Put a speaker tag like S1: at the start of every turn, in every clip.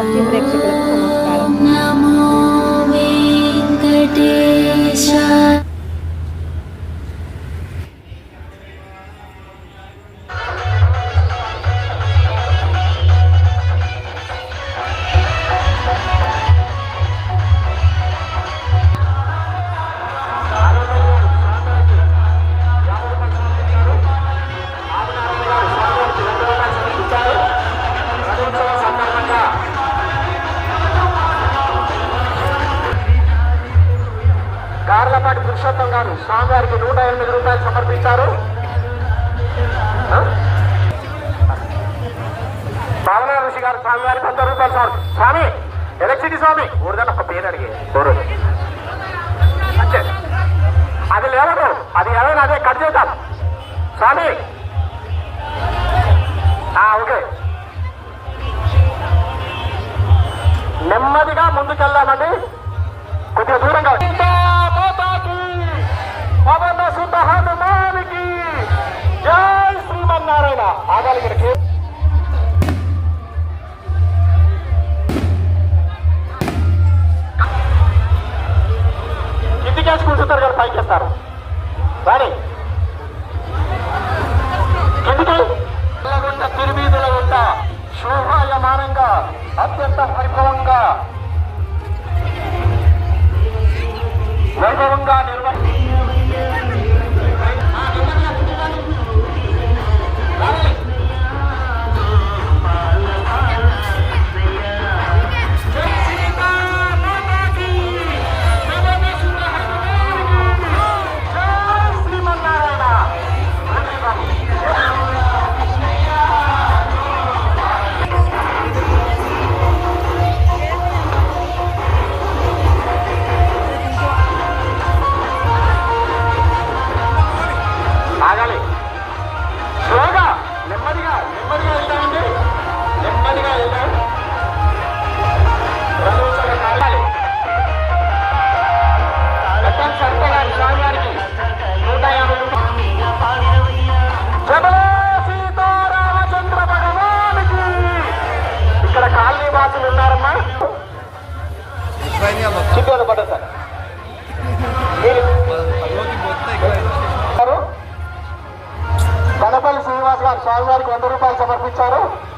S1: ಪಕ್ಷಿ ಪ್ರೇಕ್ಷಕರ అది ఏమైనా అదే కట్ చేద్దాం. స్వామి. ఓకే. నెమ్మదిగా ముందుకెళ్దామండి. కొద్దిగా దూరంగా పవన సుత హనుమానికి జై శ్రీమన్నారాయణ. ఆగాలి ఇక్కడికి కిందికేసి కూర్చుంటారు కదా పైకి వేస్తారు రాని కిందికి వెళ్ళగుండ తిరువీధుల ఉండ శోభాయమానంగా అత్యంత వైభవంగా వైభవంగా నిర్వహి స్వామివారికి వంద రూపాయలు సమర్పించారు.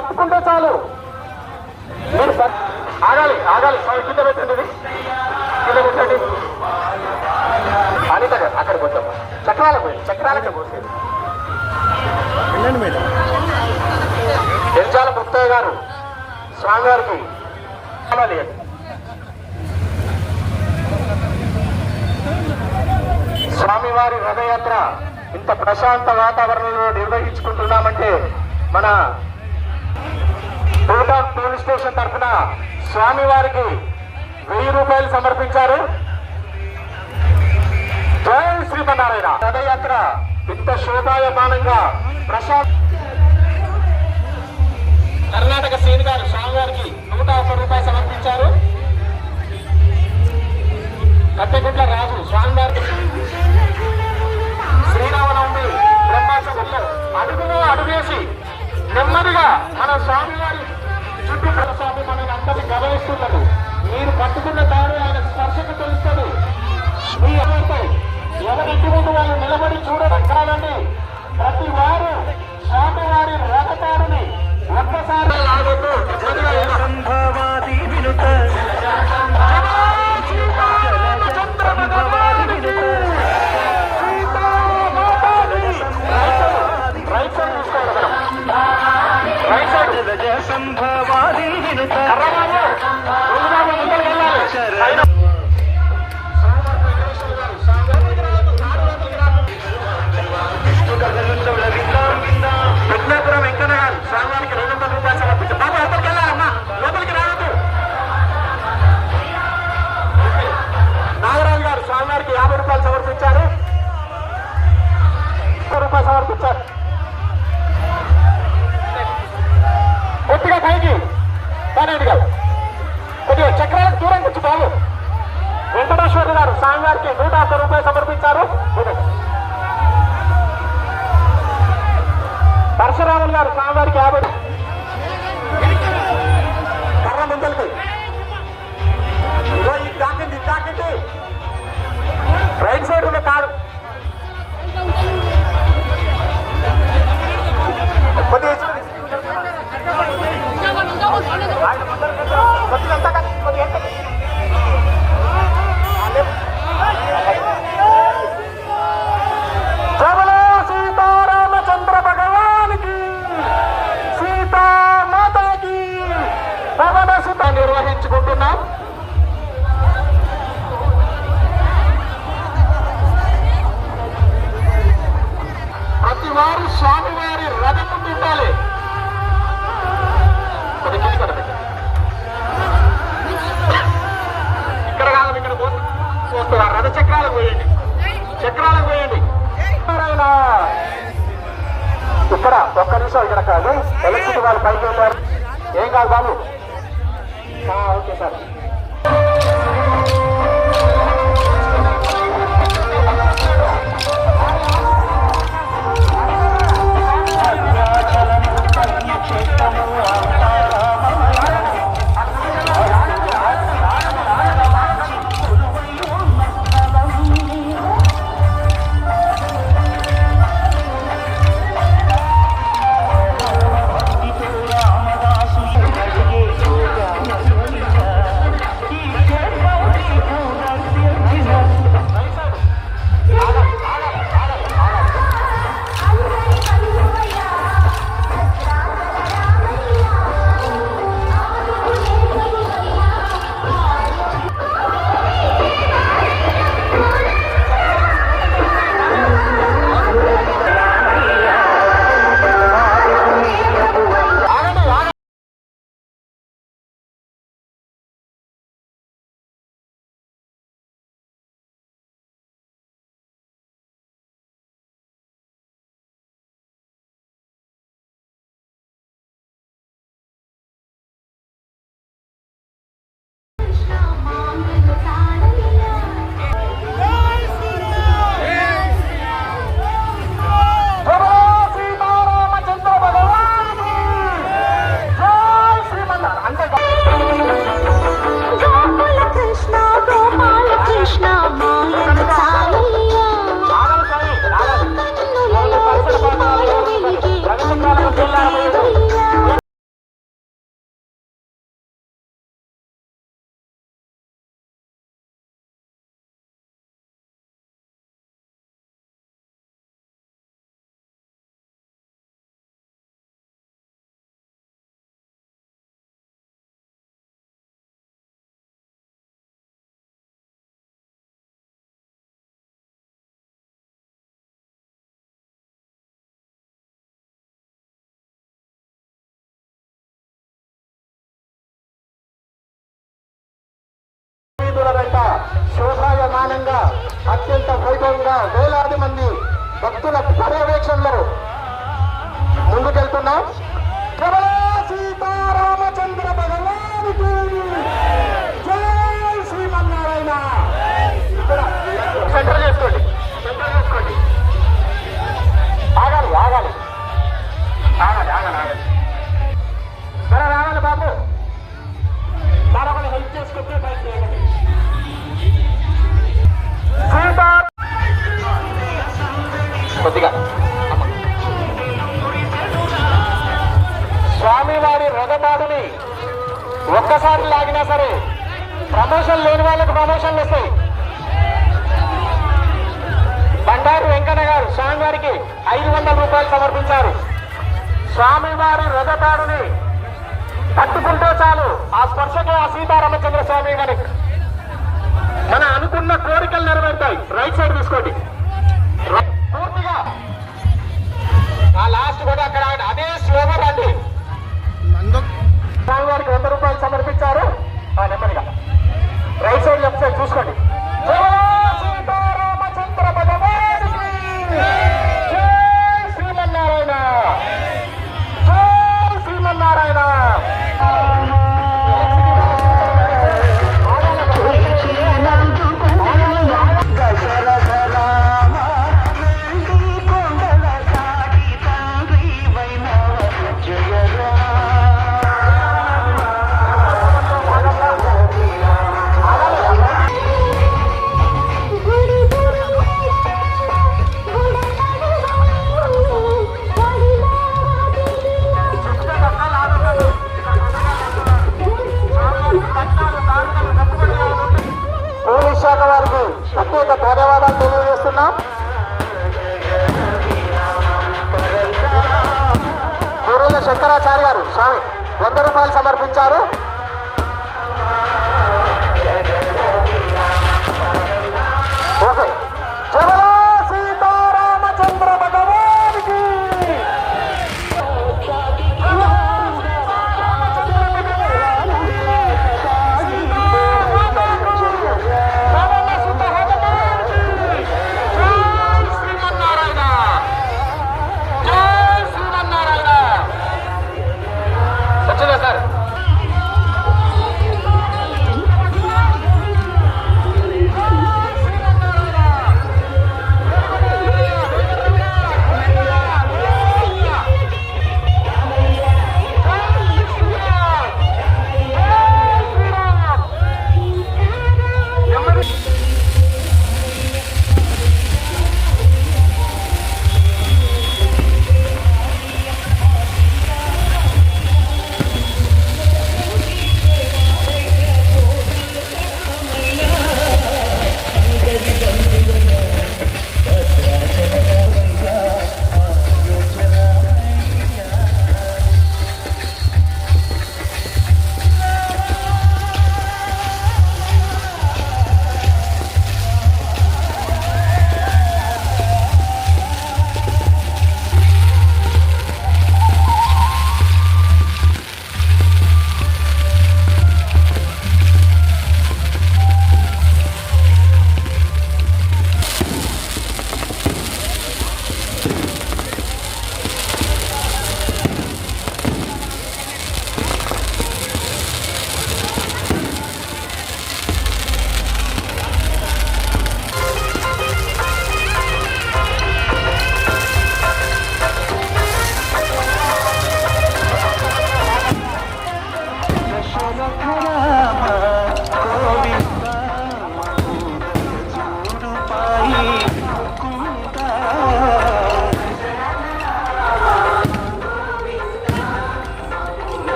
S1: పట్టుకుంటే చాలు. మీరు ఆగాలి ఆగాలి. స్వామి కింద పెట్టండి. కింద పెట్టండి. అనిత గారు అక్కడికి వచ్చాం చక్రాలకు పోయి చక్రాలకి పోసేది ఎర్జాల ముక్తయ్య గారు స్వామివారికి కావాలి స్వామివారి రథయాత్ర ఇంత ప్రశాంత వాతావరణంలో నిర్వహించుకుంటున్నామంటే మన భూటాన్ పోలీస్ స్టేషన్ తరఫున స్వామివారికి వెయ్యి రూపాయలు సమర్పించారు. జై శ్రీమన్నారాయణ. రథయాత్ర ఇంత శోభాయమానంగా ప్రశాంత్ కర్ణాటక సీన్ గారు స్వామివారికి నూట ఒక్క రూపాయలు సమర్పించారు. కట్టెగుట్ల రాజు స్వామివారికి శ్రీరామనవమి బ్రహ్మోత్సవంలో అడుగులో అడుగేసి నెమ్మదిగా మన స్వామివారి స్వామి మనల్ని అందరినీ గమనిస్తున్నారు. మీరు పట్టుకున్న తాడు ఆయన స్పర్శకు తెలుస్తుంది. మీ ఎవరిపై ఎవరింటి ముందు వాళ్ళు నిలబడి చూడడం కాదండి. ప్రతి వారు స్వామివారి రథతాడుని ఒక్కసారి లాగొద్దు.
S2: సంభవాది వినుత.
S1: చంద్ర భగవానుడికి
S2: సంభవాది వినుత
S1: విష్ణు కథలు విన్నాం విన్నాం విఘ్నాపురం వెంకన్న సాంగానికి రెండు వందల రూపాయలు సమర్పించారు బాబా
S3: అతను
S1: వీధుల వెంట శోభాయమానంగా అత్యంత వైభవంగా వేలాది మంది భక్తుల పర్యవేక్షణలో ముందుకెళ్తున్నాం. సీతారామచంద్ర భగవానికి జై శ్రీమన్నారాయణ. సెంటర్ చేసుకోండి. సెంటర్ చేసుకోండి. ఆగాలి ఆగాలి. ఆగాలి ఆగాలి ఆగాలి. జర రాగాలి బాబు. మరొకరు హెల్ప్ చేసుకుంటే చేయండి కొద్దిగా స్వామివారి రథపాడుని ఒక్కసారి లాగినా సరే ప్రమోషన్ లేని వాళ్ళకి ప్రమోషన్లు వస్తాయి. బండారు వెంకన్న గారు స్వామివారికి ఐదు వందల రూపాయలు సమర్పించారు. స్వామివారి రథపాడుని పట్టుకుంటే చాలు. ఆ స్పర్శకు ఆ సీతారామచంద్ర స్వామి గారికి మన అనుకున్న కోరికలు నెరవేరుతాయి. రైట్ సైడ్ తీసుకోండి. పూర్తిగా. ఆ లాస్ట్ కూడా అక్కడ. అదే స్లోగా రండి వంద రూపాయలు సమర్పించారు. నెమ్మదిగా. రైట్ సైడ్ లెఫ్ట్ సైడ్ చూసుకోండి.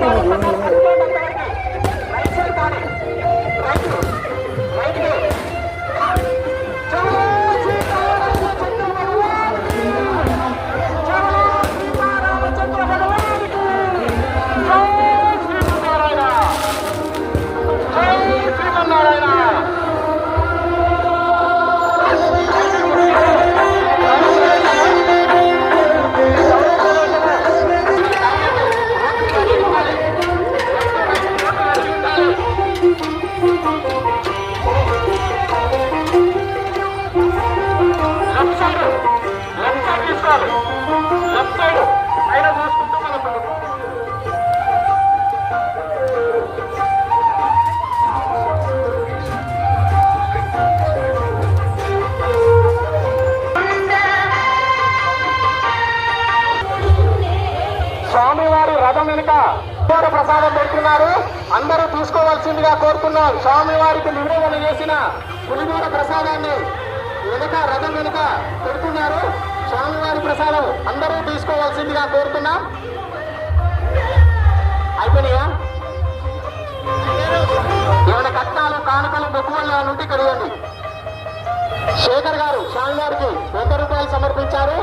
S1: ¡Vamos! ¡Vamos! వచ్చిందిగా కోరుతున్నాం. స్వామివారికి నివేదన చేసిన పులిమూర ప్రసాదాన్ని వెనుక రథం వెనుక పెడుతున్నారు. స్వామివారి ప్రసాదం అందరూ తీసుకోవాల్సిందిగా కోరుతున్నాం. అయిపోయినాయా? ఏమైనా కట్నాలు కానుకలు మొక్కువలు నుండి కడిగండి శేఖర్ గారు స్వామివారికి వంద రూపాయలు సమర్పించారు.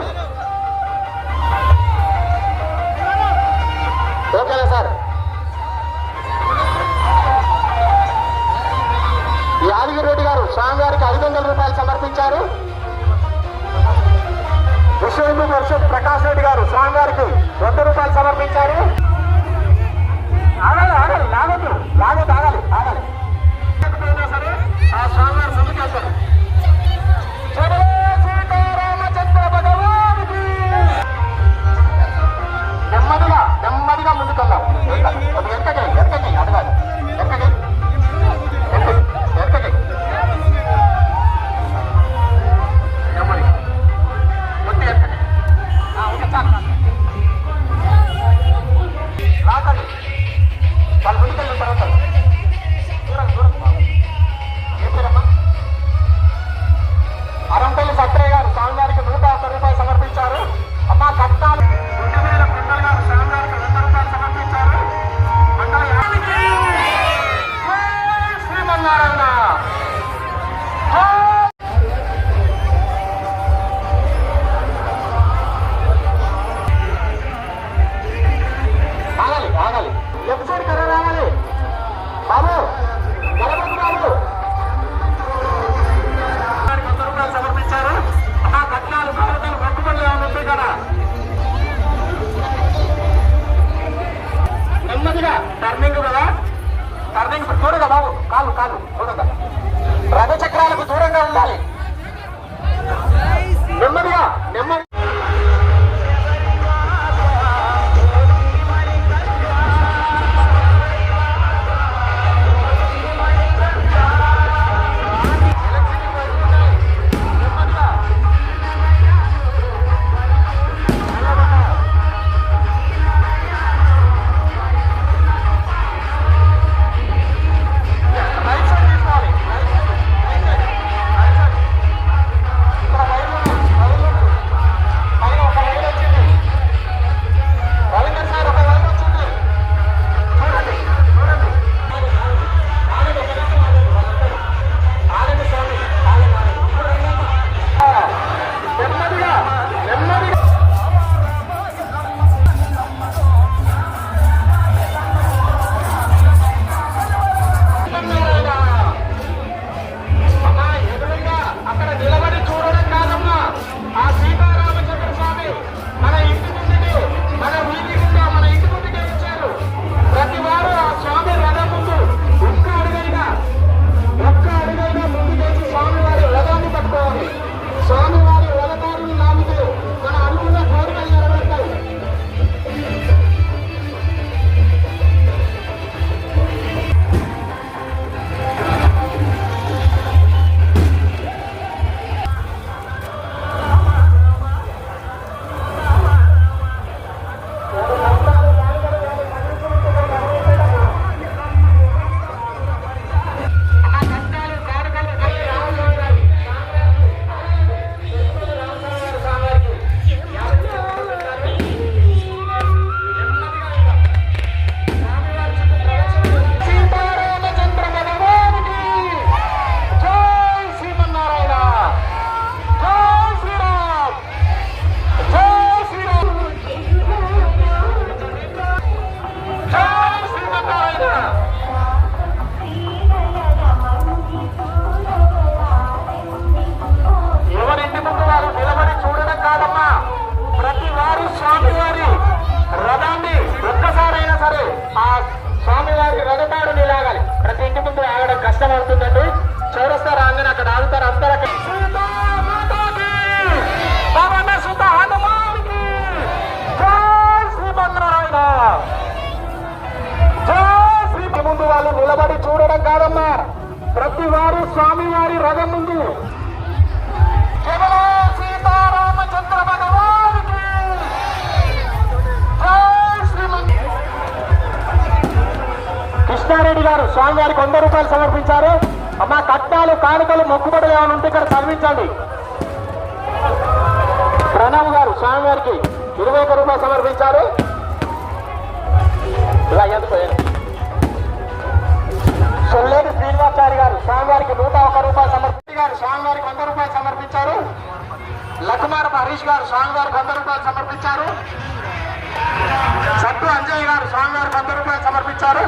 S1: నిలబడి చూడడం కాదమ్మా. ప్రతి వారు స్వామివారి రథం ముందు. సీతారామచంద్ర భగవానికి కృష్ణారెడ్డి గారు స్వామివారికి వంద రూపాయలు సమర్పించారు. అమ్మ కట్టాలు కానుకలు మొక్కుబడులు ఏమైనా ఉంటే ఇక్కడ చదివించండి. ప్రణవ్ గారు స్వామివారికి ఇరవై ఒక్క రూపాయలు సమర్పించారు. ఇలా ఎందుకు కొల్లేరు శ్రీనివాసారి గారు స్వామివారికి నూట ఒక్క రూపాయలు సమర్పించి గారు స్వామివారికి వంద రూపాయలు సమర్పించారు. లక్మారపు హరీష్ గారు స్వామివారికి వంద రూపాయలు సమర్పించారు. సత్తు అంజయ్ గారు స్వామివారికి వంద రూపాయలు సమర్పించారు.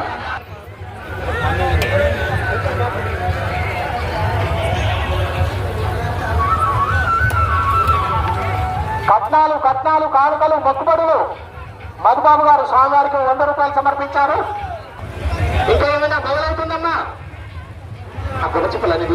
S1: కట్నాలు కట్నాలు కానుకలు మొక్కుబడులు. మధుబాబు గారు స్వామివారికి వంద రూపాయలు సమర్పించారు. ఇంకా ఆ పిల్ల చెప్పలని